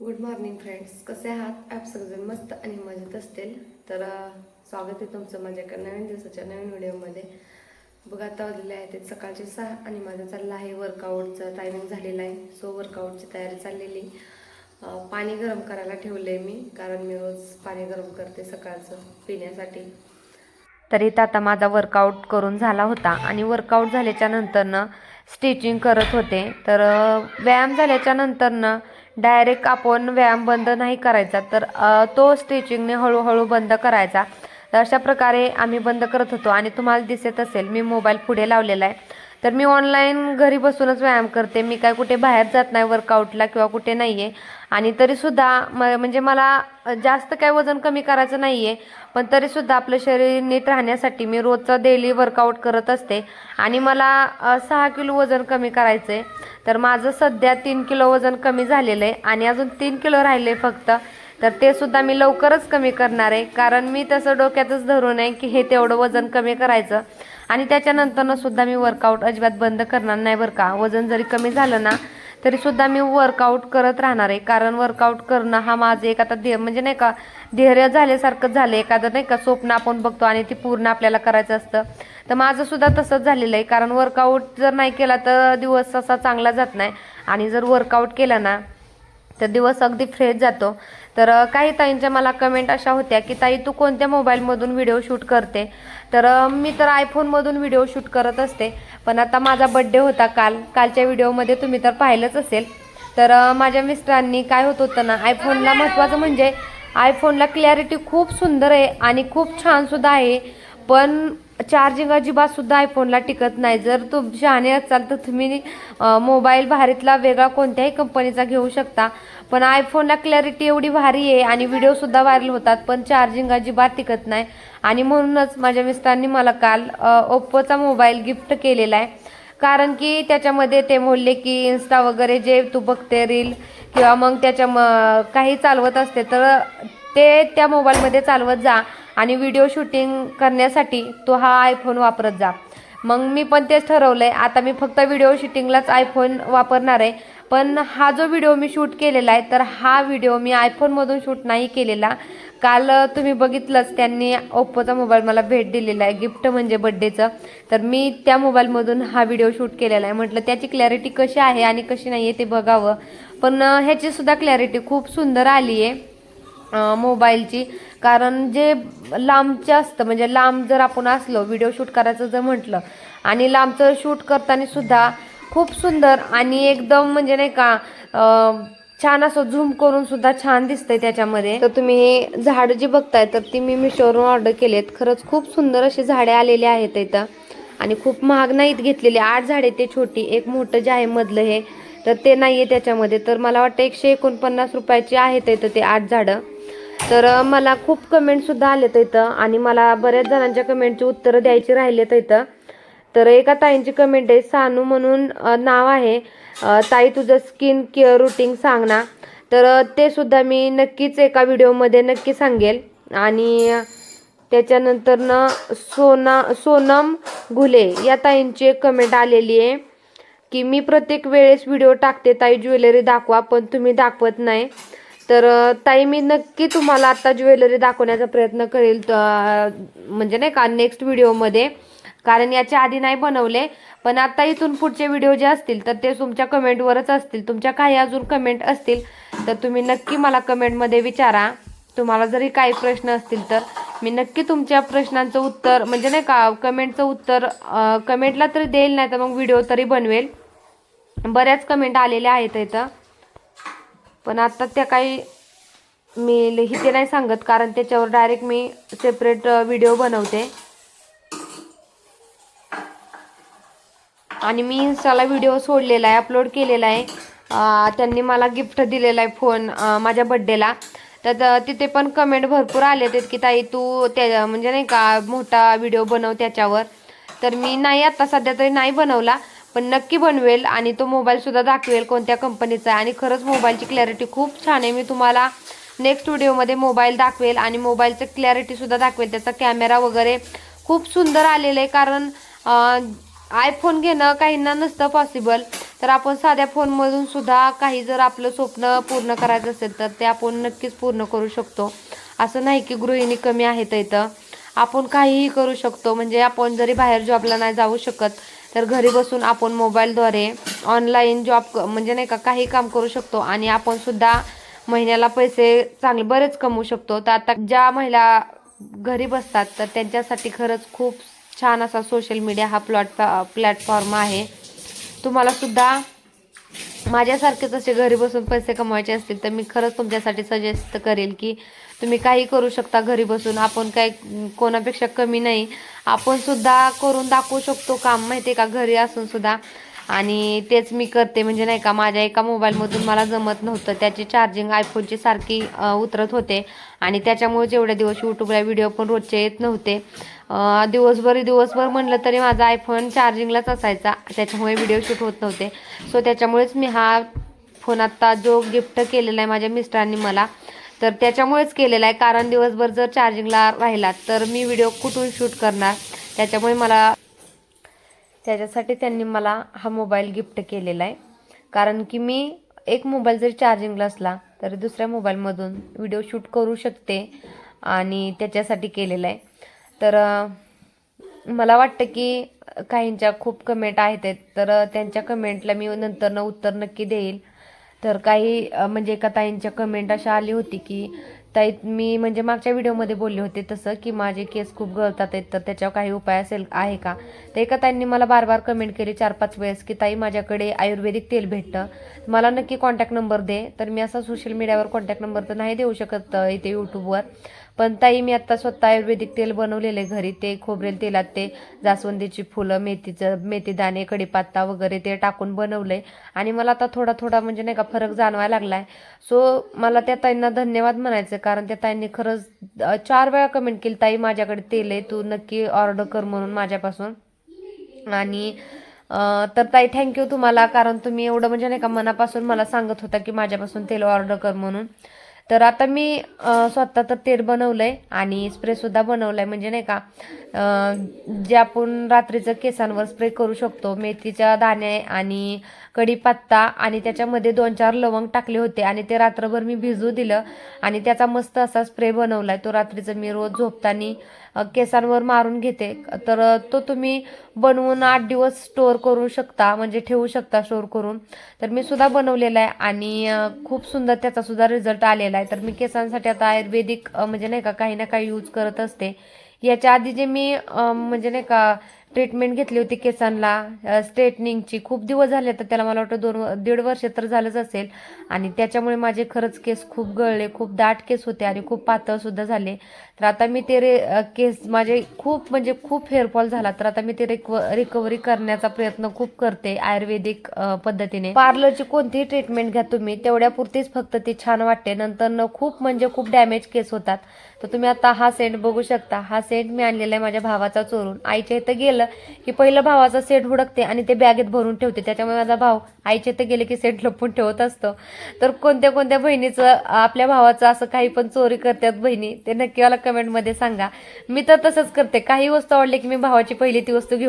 Good morning friends कसे आहात? App सगळेजण मस्त आणि मजेत असतील. तर स्वागत आहे तुमचं माझ्या एका नवीन दिवसाच्या नवीन व्हिडिओमध्ये. बघा आता वाजलेले आहेत ते सकाळचे सहा आणि माझं चाललं आहे वर्कआउटचं टायमिंग झालेलं आहे. सो वर्कआउटची तयारी चाललेली. पाणी गरम करायला ठेवलं आहे मी कारण मी रोज पाणी गरम करते सकाळचं पिण्यासाठी. तर इथं आता माझा वर्कआउट करून झाला होता आणि वर्कआउट झाल्याच्या नंतरनं स्टिचिंग करत होते. तर व्यायाम झाल्याच्या नंतरनं डायरेक्ट आपण व्यायाम बंद नाही करायचा तर तो स्टिचिंगने हळूहळू बंद करायचा. तर अशा प्रकारे आम्ही बंद करत होतो. आणि तुम्हाला दिसत असेल मी मोबाईल पुढे लावलेला आहे. तर मी ऑनलाईन घरी बसूनच व्यायाम करते. मी काय कुठे बाहेर जात नाही वर्कआउटला किंवा कुठे नाही आहे आणि तरीसुद्धा म म्हणजे मला जास्त काय वजन कमी करायचं नाही आहे पण तरीसुद्धा आपलं शरीर नीट राहण्यासाठी मी रोजचं डेली वर्कआउट करत असते. आणि मला सहा किलो वजन कमी करायचं आहे तर माझं सध्या तीन किलो वजन कमी झालेलं आहे. आणि अजून तीन किलो राहिले फक्त. तर ते सुद्धा मी लवकरच कमी करणार आहे. कारण मी तसं डोक्यातच धरून आहे की हे तेवढं वजन कमी करायचं. आणि त्याच्यानंतरनं सुद्धा मी वर्कआउट अजिबात बंद करणार नाही बरं का. वजन जरी कमी झालं ना तरी सुद्धा मी वर्कआउट करत राहणार आहे. कारण वर्कआउट करणं हा माझं एक आता धे म्हणजे नाही का धैर्य झाल्यासारखं झालं एखादं नाही का स्वप्न आपण बघतो आणि ती पूर्ण आपल्याला करायचं असतं. तर माझं सुद्धा तसंच झालेलं आहे. कारण वर्कआउट जर नाही केला तर दिवस असा चांगला जात नाही. आणि जर वर्कआउट केला ना तर दिवस अगदी फ्रेश जातो. तर काही ताईंच्या मला कमेंट अशा होत्या की ताई तू कोणत्या मोबाईलमधून व्हिडिओ शूट करते? तर मी तर आयफोनमधून व्हिडिओ शूट करत असते. पण आता माझा बड्डे होता काल. कालच्या व्हिडिओमध्ये तुम्ही तर पाहिलंच असेल. तर माझ्या मिस्टरांनी काय होत होतं ना आयफोनला महत्त्वाचं म्हणजे आयफोनला क्लॅरिटी खूप सुंदर आहे आणि खूप छानसुद्धा आहे. पण चार्जिंग अजिबात सुद्धा आयफोनला टिकत नाही. जर तुम शहाणे असाल तर तुम्ही मोबाईल भारीतला वेगळा कोणत्याही कंपनीचा घेऊ शकता. पण आयफोनला क्लॅरिटी एवढी भारी आहे आणि व्हिडिओसुद्धा व्हायरल होतात पण चार्जिंग अजिबात टिकत नाही. आणि म्हणूनच माझ्या मिस्टरांनी मला काल ओप्पोचा मोबाईल गिफ्ट केलेला आहे. कारण की त्याच्यामध्ये ते बोलले की इन्स्टा वगैरे जे तू बघते रील किंवा मग त्याच्या म काही चालवत असते तर ते त्या मोबाईलमध्ये चालवत जा. आणि व्हिडिओ शूटिंग करण्यासाठी तो हा आयफोन वापरत जा. मग मी पण तेच ठरवलं आहे आता मी फक्त व्हिडिओ शूटिंगलाच आयफोन वापरणार आहे. पण हा जो व्हिडिओ मी शूट केलेला आहे तर हा व्हिडिओ मी आयफोनमधून शूट नाही केलेला. काल तुम्ही बघितलंच त्यांनी ओप्पोचा मोबाईल मला भेट दिलेला आहे गिफ्ट म्हणजे बड्डेचं तर मी त्या मोबाईलमधून हा व्हिडिओ शूट केलेला आहे. म्हटलं त्याची क्लॅरिटी कशी आहे आणि कशी नाही आहे ते बघावं. पण ह्याचीसुद्धा क्लॅरिटी खूप सुंदर आली आहे मोबाईलची. कारण जे लांबचे असतं म्हणजे लांब जर आपण असलो व्हिडिओ शूट करायचं जर म्हटलं आणि लांबचं शूट करताना सुद्धा खूप सुंदर आणि एकदम म्हणजे नाही का छान असं झूम करून सुद्धा छान दिसतंय त्याच्यामध्ये. तर तुम्ही हे झाड जी बघताय तर ती मी मिशोवरून ऑर्डर केलेत. खरंच खूप सुंदर अशी झाडे आलेली आहेत इथं. आणि खूप महाग नाहीत घेतलेली. आठ झाडे ते छोटी एक मोठं जे आहे मधलं हे तर ते नाही आहे त्याच्यामध्ये. तर मला वाटतं एकशे एकोणपन्नास रुपयाची आहेत इथं ते आठ झाडं. तर मला खूप कमेंटसुद्धा आलेत इथं आणि मला बऱ्याच जणांच्या कमेंटची उत्तरं द्यायची राहिलेत इथं. तर एका ताईंची कमेंट आहे सानू म्हणून नाव आहे. ताई तुझं स्किन केअर रुटीन सांग ना. तर ते सुद्धा मी नक्कीच एका व्हिडिओमध्ये नक्की सांगेल. आणि त्याच्यानंतरनं त्याच्यानंतर सोना सोनम घुले या ताईंची एक कमेंट आलेली आहे की मी प्रत्येक वेळेस व्हिडिओ टाकते ताई ज्वेलरी दाखवा पण तुम्ही दाखवत नाही. तर ताई मी नक्की तुम्हाला आता ज्वेलरी दाखवण्याचा प्रयत्न करेल म्हणजे नाही का नेक्स्ट व्हिडिओमध्ये कारण याच्या आधी नाही बनवले. पण आता इथून पुढचे व्हिडिओ जे असतील तर ते तुमच्या कमेंटवरच असतील. तुमच्या काही अजून कमेंट असतील तर तुम्ही नक्की मला कमेंटमध्ये विचारा. तुम्हाला जरी काही प्रश्न असतील तर मी नक्की तुमच्या प्रश्नांचं उत्तर म्हणजे नाही का कमेंटचं उत्तर कमेंटला तरी देईल नाही तर मग व्हिडिओ तरी बनवेल. बऱ्याच कमेंट आलेल्या आहेत इथं. पण आता त्या काही मी इथे नाही सांगत कारण त्याच्यावर डायरेक्ट मी सेपरेट व्हिडिओ बनवते. आणि मी इन्स्टाला व्हिडिओ सोडलेला आहे अपलोड केलेला आहे. त्यांनी मला गिफ्ट दिलेला आहे फोन माझ्या बड्डेला तर तिथे पण कमेंट भरपूर आले आहेत की ताई तू त्या म्हणजे नाही का मोठा व्हिडिओ बनव त्याच्यावर. तर मी नाही आत्ता सध्या तरी नाही बनवला. पण नक्की बनवेल आणि तो मोबाईलसुद्धा दाखवेल कोणत्या कंपनीचा आहे. आणि खरंच मोबाईलची क्लॅरिटी खूप छान आहे. मी तुम्हाला नेक्स्ट व्हिडिओमध्ये मोबाईल दाखवेल आणि मोबाईलचं क्लॅरिटीसुद्धा दाखवेल. त्याचा कॅमेरा वगैरे खूप सुंदर आलेला आहे. कारण आयफोन घेणं काहींना नसतं पॉसिबल तर आपण साध्या फोनमधून सुद्धा काही जर आपलं स्वप्न पूर्ण करायचं असेल तर ते आपण नक्कीच पूर्ण करू शकतो. असं नाही की गृहिणी कमी आहेत इथं. आपण काहीही करू शकतो. म्हणजे आपण जरी बाहेर जॉबला नाही जाऊ शकत तर घरी बसून आपण मोबाईलद्वारे ऑनलाईन जॉब म्हणजे नाही का काही काम करू शकतो. आणि आपण सुद्धा महिन्याला पैसे चांगले बरेच कमवू शकतो. तर आता ज्या महिला घरी बसतात तर त्यांच्यासाठी खरंच खूप छान असा सोशल मीडिया हा प्लॉट प्लॅटफॉर्म आहे. तुम्हाला सुद्धा माझ्यासारखे जसे घरी बसून पैसे कमवायचे असतील तर मी खरंच तुमच्यासाठी सजेस्ट करेल की तुम्ही काही करू शकता घरी बसून. आपण काय कोणापेक्षा कमी नाही. आपण सुद्धा करून दाखवू शकतो काम माहिती आहे का? घरी असून सुद्धा. आणि तेच मी करते. म्हणजे नाही का माझ्या एका मोबाईलमधून मला जमत नव्हतं. त्याची चार्जिंग आयफोनची सारखी उतरत होते. आणि त्याच्यामुळे जेवढ्या दिवस यूट्यूबला व्हिडिओ पण रोजचे येत नव्हते. दिवसभर दिवसभर म्हणलं तरी माझा आयफोन चार्जिंगलाच असायचा. त्याच्यामुळे व्हिडिओ शूट होत नव्हते. सो त्याच्यामुळेच मी हा फोन आत्ता जो गिफ्ट केलेला आहे माझ्या मिस्टरांनी मला तर त्याच्यामुळेच केलेला आहे. कारण दिवसभर जर चार्जिंगला राहिला तर मी व्हिडिओ कुठून शूट करणार? त्याच्यामुळे मला त्याच्यासाठी त्यांनी मला हा मोबाईल गिफ्ट केलेला आहे. कारण की मी एक मोबाईल जरी चार्जिंगला असला तरी दुसऱ्या मोबाईलमधून व्हिडिओ शूट करू शकते आणि त्याच्यासाठी केलेला आहे. तर मला वाटतं की काहींच्या खूप कमेंट आहेत आहेत, तर त्यांच्या कमेंटला मी नंतरनं उत्तर नक्की देईल. तर काही म्हणजे एका ताईंच्या कमेंट अशा आली होती की ताई मी म्हणजे मागच्या व्हिडिओमध्ये बोलले होते तसं की माझे केस खूप गळतात आहेत तर त्याच्यावर काही उपाय असेल आहे का? तर एका ताईंनी मला बार बार कमेंट केली चार पाच वेळेस की ताई माझ्याकडे आयुर्वेदिक तेल भेटतं. मला नक्की कॉन्टॅक्ट नंबर दे. तर मी असा सोशल मीडियावर कॉन्टॅक्ट नंबर तर नाही देऊ शकत इथे यूट्यूबवर पण ताई मी आत्ता स्वतः आयुर्वेदिक तेल बनवलेले घरी. ते खोबरेल तेलात ते जास्वंदीची फुलं मेथीचं मेथीदाणे कडीपत्ता वगैरे ते टाकून बनवलं आहे आणि मला आता थोडा थोडा म्हणजे नाही का फरक जाणवायला लागला आहे सो मला त्या ताईंना धन्यवाद म्हणायचं आहे, कारण त्या ताईंनी खरंच चार वेळा कमेंट केली ताई माझ्याकडे तेल आहे तू नक्की ऑर्डर कर म्हणून माझ्यापासून. आणि तर ताई थँक्यू तुम्हाला. कारण तुम्ही एवढं म्हणजे नाही का मनापासून मला सांगत होता की माझ्यापासून तेल ऑर्डर कर म्हणून. तर आता मी स्वतः तर तेल बनवलं आहे आणि स्प्रेसुद्धा बनवलं आहे म्हणजे नाही का जे आपण रात्रीचं केसांवर स्प्रे करू शकतो मेथीच्या दाणे आणि कढीपत्ता आणि त्याच्यामध्ये दोन चार लवंग टाकले होते आणि ते रात्रभर मी भिजू दिलं आणि त्याचा मस्त असा स्प्रे बनवला आहे तो रात्रीचं मी रोज झोपताना केसांवर मारून घेते. तर तो तुम्ही बनवून आठ दिवस स्टोअर करू शकता म्हणजे ठेवू शकता स्टोअर करून. तर मी सुद्धा बनवलेला आहे आणि खूप सुंदर त्याचा सुद्धा रिझल्ट आलेला आहे. तर मी केसांसाठी आता आयुर्वेदिक म्हणजे नाही का काही ना काही यूज करत असते. याच्या आधी जे मी म्हणजे नाही का ट्रीटमेंट घेतली होती केसांना. स्ट्रेटनिंगची खूप दिवस झाले तर त्याला मला वाटतं दोन दीड वर्ष तर झालंच असेल. आणि त्याच्यामुळे माझे खरंच केस खूप गळले खूप दाट केस होते आणि खूप पातळसुद्धा झाले. तर आता मी ते रे केस माझे खूप म्हणजे खूप हेअरफॉल झाला. तर आता मी ते रिकव रिकव्हरी करण्याचा प्रयत्न खूप करते आयुर्वेदिक पद्धतीने. पार्लरची कोणतीही ट्रीटमेंट घ्या तुम्ही. तेवढ्यापुरतीच फक्त ती छान वाटते. नंतर न खूप म्हणजे खूप डॅमेज केस होतात. तर तुम्ही आता हा सेंट बघू शकता. हा सेंट मी आणलेला आहे माझ्या भावाचा चोरून. आईच्या इथं गेलं की पहिलं भावाचा सेट हुडकते आणि ते बॅगेत भरून ठेवते. त्याच्यामुळे माझा भाव आईचे तर गेले की सेट लपून ठेवत असतो. तर कोणत्या कोणत्या बहिणीचं आपल्या भावाचं असं काही पण चोरी करतात बहिणी ते नक्की मला कमेंटमध्ये सांगा. मी तर तसंच करते. काही वस्तू आवडली की मी भावाची पहिली ती वस्तू घेऊन